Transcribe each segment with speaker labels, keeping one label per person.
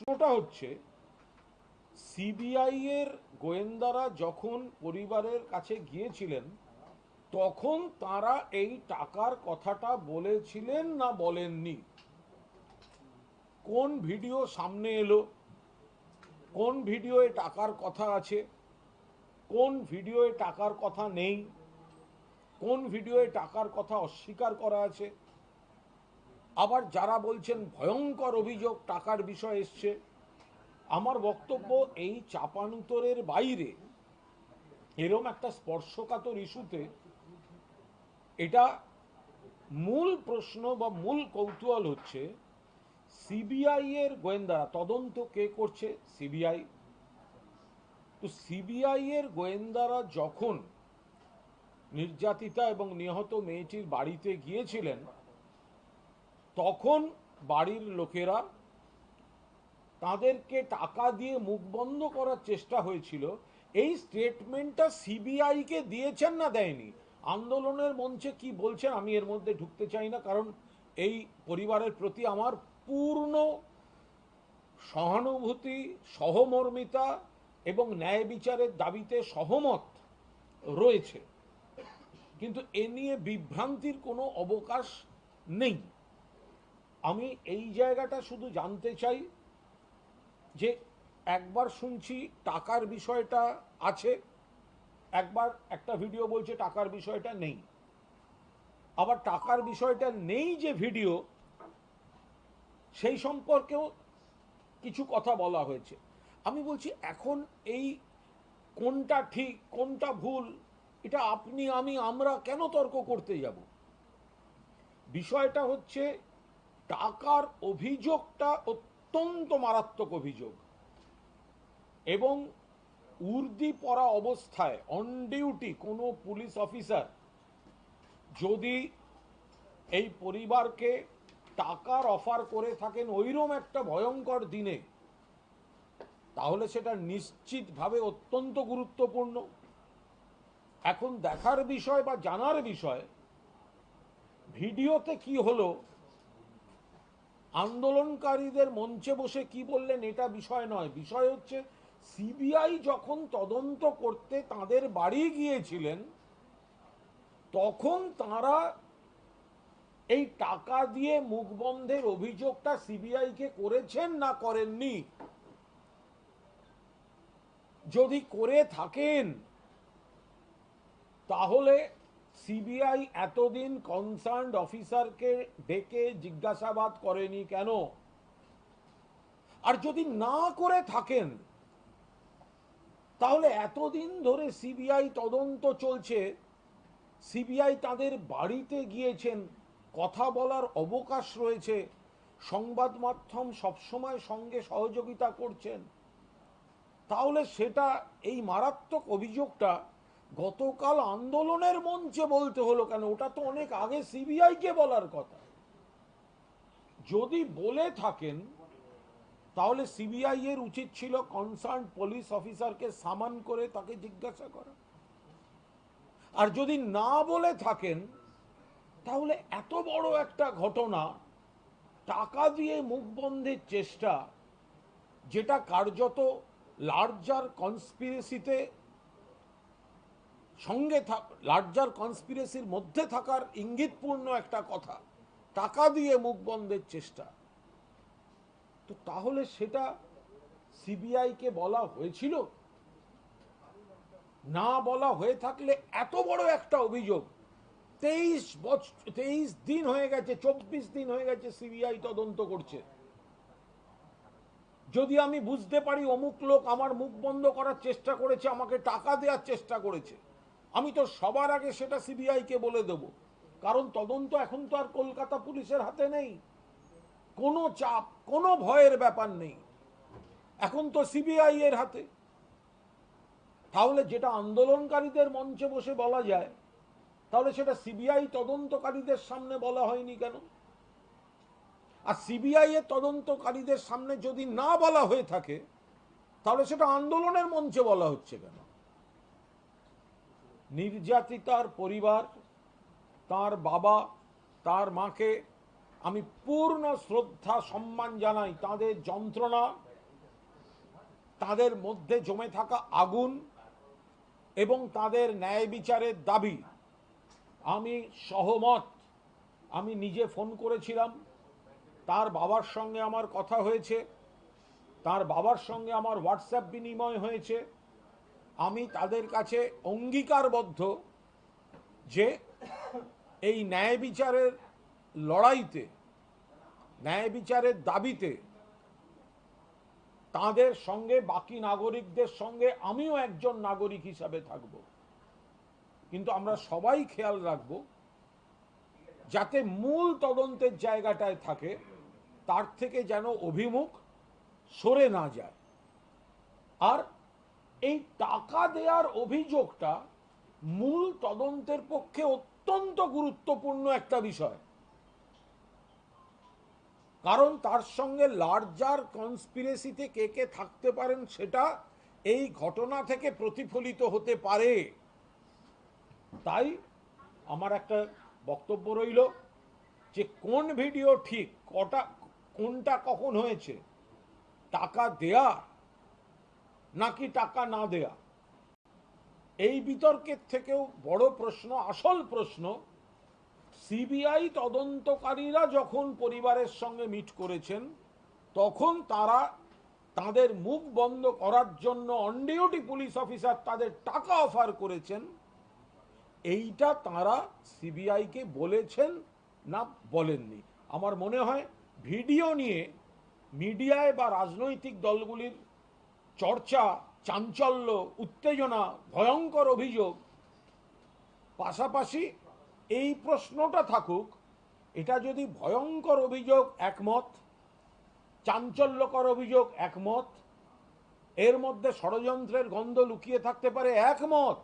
Speaker 1: প্রশ্নটা হচ্ছে সিবিআই এর গোয়েন্দারা যখন পরিবারের কাছে গিয়েছিলেন, তখন তারা এই টাকার কথাটা বলেছিলেন না বলেননি? কোন ভিডিও সামনে এলো? কোন ভিডিওয়ে টাকার কথা আছে? কোন ভিডিওয়ে টাকার কথা নেই? কোন ভিডিওয়ে টাকার কথা অস্বীকার করা আছে? আবার যারা বলছেন ভয়ঙ্কর অভিযোগ টাকার বিষয় এসছে, আমার বক্তব্য এই চাপানুতরের বাইরে। এরম একটা স্পর্শকাতর ইস্যুতে এটা মূল প্রশ্ন বা মূল কৌতূহল হচ্ছে, সিবিআই এর গোয়েন্দারা, তদন্ত কে করছে? সিবিআই। তো সিবিআই এর গোয়েন্দারা যখন নির্যাতিতা এবং নিহত মেয়েটির বাড়িতে গিয়েছিলেন তখন বাড়ির লোকেরা তাদেরকে টাকা দিয়ে মুখ বন্ধ করার চেষ্টা হয়েছিল। এই স্টেটমেন্টটা সিবিআইকে দিয়েছেন না দেয়নি? আন্দোলনের মঞ্চে কি বলছেন আমি এর মধ্যে ঢুকতে চাই না, কারণ এই পরিবারের প্রতি আমার পূর্ণ সহানুভূতি, সহমর্মিতা এবং ন্যায় বিচারের দাবিতে সহমত রয়েছে। কিন্তু এ নিয়ে বিভ্রান্তির কোনো অবকাশ নেই। আমি এই জায়গাটা শুধু জানতে চাই যে একবার শুনছি টাকার বিষয়টা আছে, একবার একটা ভিডিও বলছে টাকার বিষয়টা নেই। আবার টাকার বিষয়টা নেই যে ভিডিও, সেই সম্পর্কেও কিছু কথা বলা হয়েছে। আমি বলছি, এখন এই কোনটা ঠিক, কোনটা ভুল, এটা আপনি, আমি, আমরা কেন তর্ক করতে যাব? বিষয়টা হচ্ছে টাকার অভিযোগটা অত্যন্ত মারাত্মক অভিযোগ। এবং উর্দি পরা অবস্থায় অন ডিউটি কোনো পুলিশ অফিসার যদি এই পরিবারকে টাকার অফার করে থাকেন ওইরম একটা ভয়ঙ্কর দিনে, তাহলে সেটা নিশ্চিতভাবে অত্যন্ত গুরুত্বপূর্ণ। এখন দেখার বিষয় বা জানার বিষয়, ভিডিওতে কি হলো আন্দোলনকারীদের মঞ্চে বসে কি বললেন এটা বিষয় নয়। বিষয় হচ্ছে, সিবিআই যখন তদন্ত করতে তাদের বাড়ি গিয়েছিলেন, তখন তারা এই টাকা দিয়ে মুখ বন্ধের অভিযোগটা সিবিআইকে করেছেন না করেননি? যদি করে থাকেন, তাহলে সিবিআই এতদিন কনসার্নড অফিসারকে ডেকে জিজ্ঞাসাবাদ করেনি কেন? আর যদি না করে থাকেন, তাহলে এতদিন ধরে সিবিআই তদন্ত চলছে, সিবিআই তাদের বাড়িতে গিয়েছেন, কথা বলার অবকাশ রয়েছে, সংবাদ মাধ্যম সবসময় সঙ্গে সহযোগিতা করছেন, তাহলে সেটা এই মারাত্মক অভিযোগটা গতকাল আন্দোলনের মঞ্চে বলতে হলো কেন? ওটা তো অনেক আগে সিবিআইকে বলার কথা। যদি বলে থাকেন, তাহলে সিবিআই এর উচিত ছিল কনসার্ন পুলিশ অফিসারকে সামান করে তাকে জিজ্ঞাসা করা। আর যদি না বলে থাকেন, তাহলে এত বড় একটা ঘটনা, টাকা দিয়ে মুখ বন্ধের চেষ্টা, যেটা কার্যত লার্জার কনস্পিরেসিতে সঙ্গে লার্জার কনস্পিরেসির মধ্যে থাকার ইঙ্গিতপূর্ণ একটা কথা, টাকা দিয়ে মুখ বন্ধের চেষ্টা। তো তাহলে সেটা সিবিআইকে বলা হয়েছিল? না বলা হয়ে থাকলে এত বড় একটা অভিযোগ, তেইশ বছর তেইশ দিন হয়ে গেছে, চব্বিশ দিন হয়ে গেছে সিবিআই তদন্ত করছে। যদি আমি বুঝতে পারি অমুক লোক আমার মুখ বন্ধ করার চেষ্টা করেছে, আমাকে টাকা দেওয়ার চেষ্টা করেছে। আমি তো সবার আগে সেটা সিবিআইকে বলে দেব। কারণ তদন্ত এখন তো আর কলকাতা পুলিশের হাতে নেই। কোনো চাপ, কোনো ভয়ের ব্যাপার নেই। এখন তো সিবিআই এর হাতে। তাহলে যেটা আন্দোলনকারীদের মঞ্চে বসে বলা যায়, তাহলে সেটা সিবিআই তদন্তকারীদের সামনে বলা হয়নি কেন? আর সিবিআই এর তদন্তকারীদের সামনে যদি না বলা হয়ে থাকে, তাহলে সেটা আন্দোলনের মঞ্চে বলা হচ্ছে কেন? নির্যাতিতার পরিবার, তার বাবা, তার মাকে আমি পূর্ণ শ্রদ্ধা, সম্মান জানাই। তাদের যন্ত্রণা, তাদের মধ্যে জমে থাকা আগুন এবং তাদের ন্যায় বিচারের দাবি। আমি সহমত। আমি নিজে ফোন করেছিলাম। তার বাবার সঙ্গে আমার কথা হয়েছে। তার বাবার সঙ্গে আমার হোয়াটসঅ্যাপ বিনিময় হয়েছে। আমি তাদের কাছে অঙ্গীকারবদ্ধ যে এই ন্যায় বিচারের লড়াইতে, ন্যায় বিচারের দাবিতে তাদের সঙ্গে বাকি নাগরিকদের সঙ্গে আমিও একজন নাগরিক হিসাবে থাকব। কিন্তু আমরা সবাই খেয়াল রাখব যাতে মূল তদন্তের জায়গাটায় থাকে, তার থেকে যেন অভিমুখ সরে না যায়। আর এই টাকা দেওয়ার অভিযোগটা মূল তদন্তের পক্ষে অত্যন্ত গুরুত্বপূর্ণ একটা বিষয়। কারণ তার সঙ্গে লার্জার কনস্পিরেসিতে কে কে থাকতে পারেন সেটা এই ঘটনা থেকে প্রতিফলিত হতে পারে। তাই আমার একটা বক্তব্য রইল যে কোন ভিডিও ঠিক, কটা, কোনটা কখন হয়েছে, টাকা দেয়া নাকি টাকা না দেয়া? এই বিতর্কের থেকেও বড় প্রশ্ন, আসল প্রশ্ন, সিবিআই তদন্তকারীরা যখন পরিবারের সঙ্গে মিট করেছেন, তখন তারা তাদের মুখ বন্ধ করার জন্য অন ডিউটি পুলিশ অফিসার তাদের টাকা অফার করেছেন। এইটা তারা সিবিআইকে বলেছেন না বলেননি। আমার মনে হয় ভিডিও নিয়ে মিডিয়ায় বা রাজনৈতিক দলগুলির চর্চা, চাঞ্চল্য, উত্তেজনা, ভয়ঙ্কর অভিযোগ। পাশাপাশি এই প্রশ্নটা থাকুক, এটা যদি ভয়ঙ্কর অভিযোগ একমত, চাঞ্চল্যকর অভিযোগ একমত, এর মধ্যে ষড়যন্ত্রের গন্ধ লুকিয়ে থাকতে পারে একমত।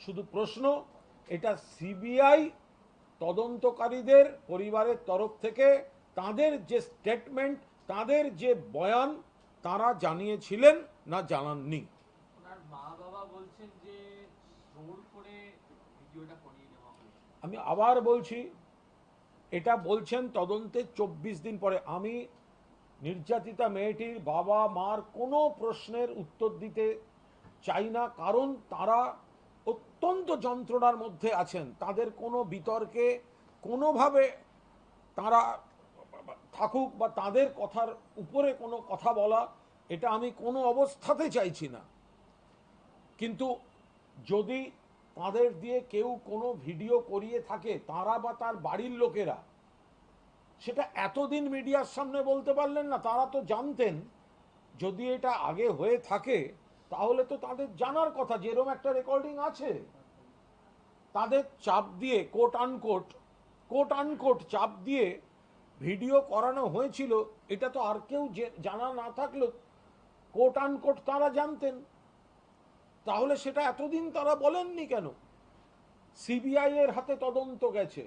Speaker 1: শুধু প্রশ্ন, এটা সিবিআই তদন্তকারীদের পরিবারের তরফ থেকে তাদের যে স্টেটমেন্ট তাদের যে বয়ান তারা জানিয়েছিলেন না জানাননি। আমি আবার বলছি এটা বলছেন তদন্তে চব্বিশ দিন পরে। আমি নির্যাতিতা মেয়েটির বাবা মার কোনো প্রশ্নের উত্তর দিতে চাই না কারণ তারা অত্যন্ত যন্ত্রণার মধ্যে আছেন। তাদের কোনো বিতর্কে কোনোভাবে তারা থাকুক বা তাদের কথার উপরে কোনো কথা বলা, এটা আমি কোনো অবস্থাতে চাইছি না। কিন্তু যদি তাদের দিয়ে কেউ কোনো ভিডিও করিয়ে থাকে, তারা বা তার বাড়ির লোকেরা, সেটা এতদিন মিডিয়ার সামনে বলতে পারলেন না, তারা তো জানতেন, যদি এটা আগে হয়ে থাকে, তাহলে তো তাদের জানার কথা যেরকম একটা রেকর্ডিং আছে। তাদের চাপ দিয়ে কোট আনকোট কোট আনকোট চাপ দিয়ে ভিডিও করানো হয়েছিল, এটা তো আর কেউ জানা না থাকলেও কোট আনকোট তারা জানতেন। তাহলে সেটা এতদিন তারা বলেননি কেন? সিবিআই এর হাতে তদন্ত গেছে।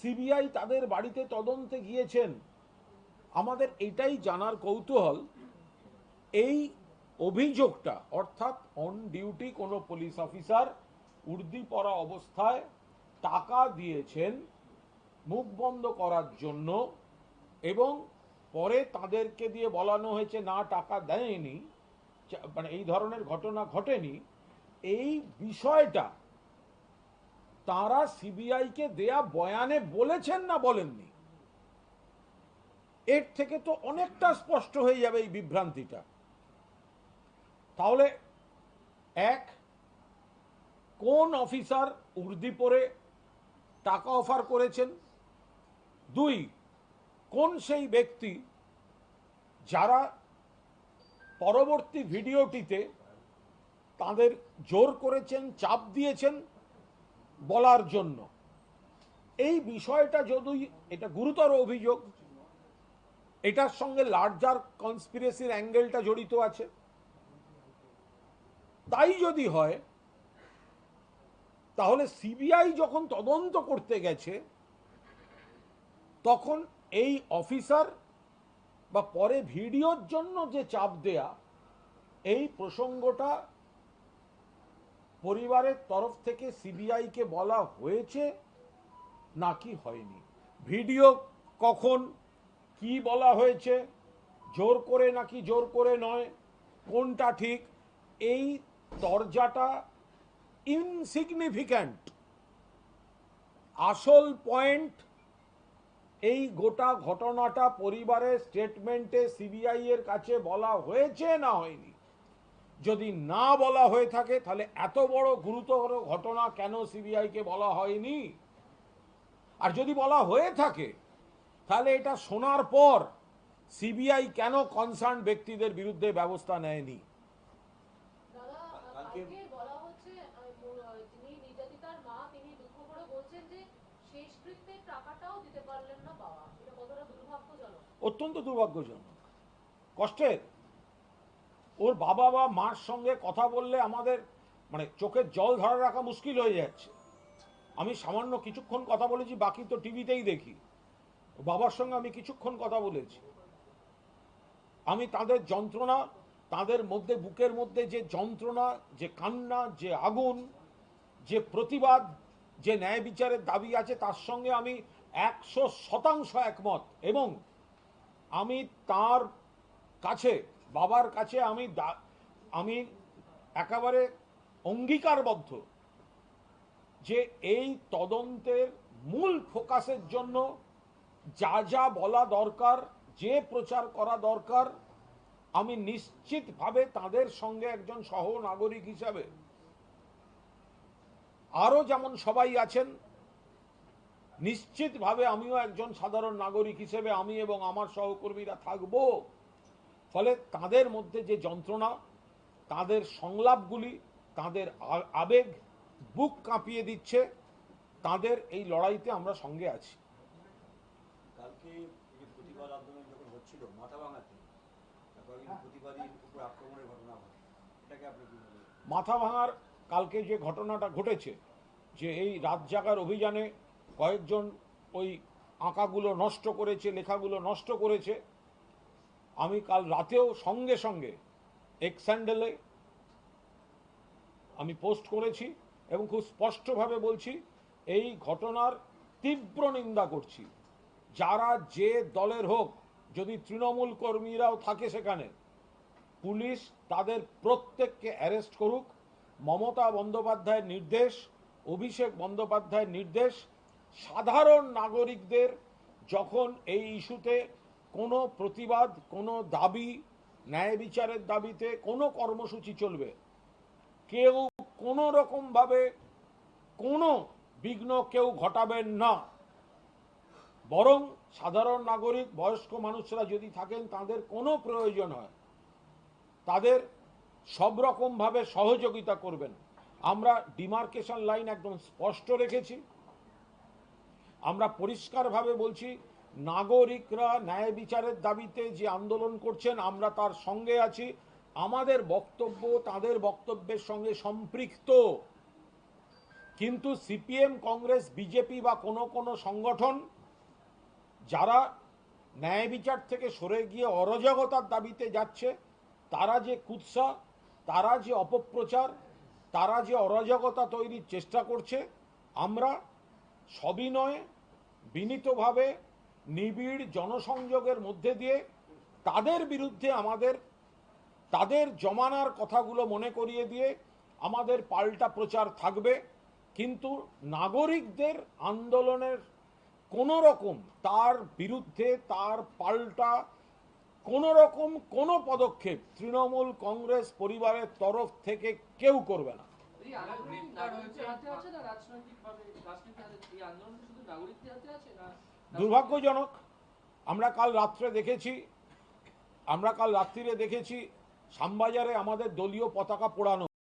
Speaker 1: সিবিআই তাদের বাড়িতে তদন্তে গিয়েছেন। আমাদের এটাই জানার কৌতূহল, এই অভিযোগটা, অর্থাৎ অন ডিউটি কোনো পুলিশ অফিসার উর্দি পরা অবস্থায় টাকা দিয়েছেন মুখ বন্ধ করার জন্য। এবং পরে তাদেরকে দিয়ে বলানো হয়েছে, না, টাকা দেয়নি। মানে এই ধরনের ঘটনা ঘটেনি। এই বিষয়টা তারা সিবিআইকে দেয়া বয়ানে বলেছেন না বলেননি। এর থেকে তো অনেকটা স্পষ্ট হয়ে যাবে এই বিভ্রান্তিটা। তাহলে এক, কোন অফিসার উর্দি পরে টাকা অফার করেছেন? দুই কোন সেই ব্যক্তি যারা পরবর্তী ভিডিওটিতে তাদের জোর করেছেন, চাপ দিয়েছেন বলার জন্য? এই বিষয়টা যদি এটা গুরুতর অভিযোগ, এটার সঙ্গে লার্জার কনস্পিরেসির অ্যাঙ্গেলটা জড়িত আছে। তাই যদি হয়, তাহলে সিবিআই যখন তদন্ত করতে গেছে, তখন এই অফিসার বা পরে ভিডিওর জন্য যে চাপ দেয়া, এই প্রসঙ্গটা পরিবারের তরফ থেকে সিবিআইকে বলা হয়েছে নাকি হয়নি? ভিডিও কখন, কি বলা হয়েছে, জোর করে নাকি জোর করে নয়, কোনটা ঠিক, এই দরজাটা ইনসিগনিফিক্যান্ট আসল পয়েন্ট এই গোটা ঘটনাটা পরিবারের স্টেটমেন্টে সিবিআই এর কাছে বলা হয়েছে না হয়নি। যদি না বলা হয়ে থাকে, তাহলে এত বড় গুরুতর ঘটনা কেন সিবিআইকে বলা হয়নি? আর যদি বলা হয়ে থাকে, তাহলে এটা শোনার পর সিবিআই কেন কনসার্ন ব্যক্তিদের বিরুদ্ধে ব্যবস্থা নেয়নি
Speaker 2: দাদা
Speaker 3: কালকে-
Speaker 2: কালকে বলা হচ্ছে আহ, মূল, আহ, যিনি নির্যাতিতার মা তিনি দুঃখ করে বলছেন যে শেষকৃত্যের টাকাটাও দিতে পারলেন না বাবা এটা কতটা দুর্ভাগ্যজনক
Speaker 1: অত্যন্ত দুর্ভাগ্যজনক। কষ্টের ওর বাবা বা মার সঙ্গে কথা বললে আমাদের মানে চোখের জল ধরে রাখা মুশকিল হয়ে যাচ্ছে। আমি সামান্য কিছুক্ষণ কথা বলেছি, বাকি তো টিভিতেই দেখি। বাবার সঙ্গে আমি কিছুক্ষণ কথা বলেছি। আমি তাদের যন্ত্রণা, তাদের মধ্যে, বুকের মধ্যে যে যন্ত্রণা, যে কান্না, যে আগুন, যে প্রতিবাদ যে ন্যায় বিচারের দাবি আছে, তার সঙ্গে আমি একশো শতাংশ একমত এবং আমি তার কাছে, বাবার কাছে আমি আমি একেবারে অঙ্গীকারবদ্ধ যে এই তদন্তের মূল ফোকাসের জন্য যা যা বলা দরকার, যে প্রচার করা দরকার, আমি নিশ্চিতভাবে তাদের সঙ্গে একজন সহ নাগরিক হিসাবে আরও যেমন সবাই আছেন নিশ্চিতভাবে আমিও একজন সাধারণ নাগরিক হিসেবে আমি এবং আমার সহকর্মীরা থাকব। ফলে তাদের মধ্যে যে যন্ত্রণা তাদের সংলাপগুলি তাদের আবেগ বুক কাঁপিয়ে দিচ্ছে তাদের এই লড়াইতে আমরা সঙ্গে আছি।
Speaker 3: কালকে প্রতিবাদ আন্দোলন যখন হচ্ছিল মাথা ভাঙাতে প্রতিবাদীর উপর আক্রমণের ঘটনা ঘটে এটাকে আপনি কি
Speaker 1: মাথা ভাঙার কালকে যে ঘটনাটা ঘটেছে, যে এই রাত জাগার অভিযানে কয়েকজন ওই আঁকাগুলো নষ্ট করেছে, লেখাগুলো নষ্ট করেছে, আমি কাল রাতেও সঙ্গে সঙ্গে এক স্যান্ডেলে আমি পোস্ট করেছি এবং খুব স্পষ্টভাবে বলছি, এই ঘটনার তীব্র নিন্দা করছি। যারা যে দলের হোক, যদি তৃণমূল কর্মীরাও থাকে সেখানে, পুলিশ তাদের প্রত্যেককে অ্যারেস্ট করুক মমতা বন্দ্যোপাধ্যায়ের নির্দেশ, অভিষেক বন্দ্যোপাধ্যায়ের নির্দেশ, সাধারণ নাগরিকদের যখন এই ইস্যুতে কোনো প্রতিবাদ, কোনো দাবি, ন্যায় বিচারের দাবিতে কোনো কর্মসূচি চলবে, কেউ কোনো রকমভাবে কোনো বিঘ্ন কেউ ঘটাবেন না। বরং সাধারণ নাগরিক, বয়স্ক মানুষরা যদি থাকেন, তাদের কোনো প্রয়োজন হয়। তাদের সব রকমভাবে সহযোগিতা করবেন। আমরা ডিমার্কেশন লাইন একদম স্পষ্ট রেখেছি। আমরা পরিষ্কারভাবে বলছি, নাগরিকরা ন্যায় বিচারের দাবিতে যে আন্দোলন করছেন, আমরা তার সঙ্গে আছি। আমাদের বক্তব্য তাদের বক্তব্যের সঙ্গে সম্পৃক্ত। কিন্তু সিপিএম, কংগ্রেস, বিজেপি বা কোনো কোনো সংগঠন যারা ন্যায় বিচার থেকে সরে গিয়ে অরাজকতার দাবিতে যাচ্ছে, তারা যে কুৎসা তারা যে অপপ্রচার, তারা যে অরাজকতা তৈরির চেষ্টা করছে, আমরা সবিনয়ে, বিনীতভাবে, নিবিড় জনসংযোগের মধ্যে দিয়ে তাদের বিরুদ্ধে আমাদের, তাদের জমানার কথাগুলো মনে করিয়ে দিয়ে আমাদের পাল্টা প্রচার থাকবে। কিন্তু নাগরিকদের আন্দোলনের কোনো রকম তার বিরুদ্ধে তার পাল্টা কোনো রকম কোনো পদক্ষেপ তৃণমূল কংগ্রেস পরিবারের তরফ থেকে কেউ করবে
Speaker 4: না।
Speaker 1: দুর্ভাগ্যজনক আমরা কাল রাত্রে দেখেছি আমরা কাল রাত্রিরে দেখেছি শ্যামবাজারে আমাদের দলীয় পতাকা পোড়ানো।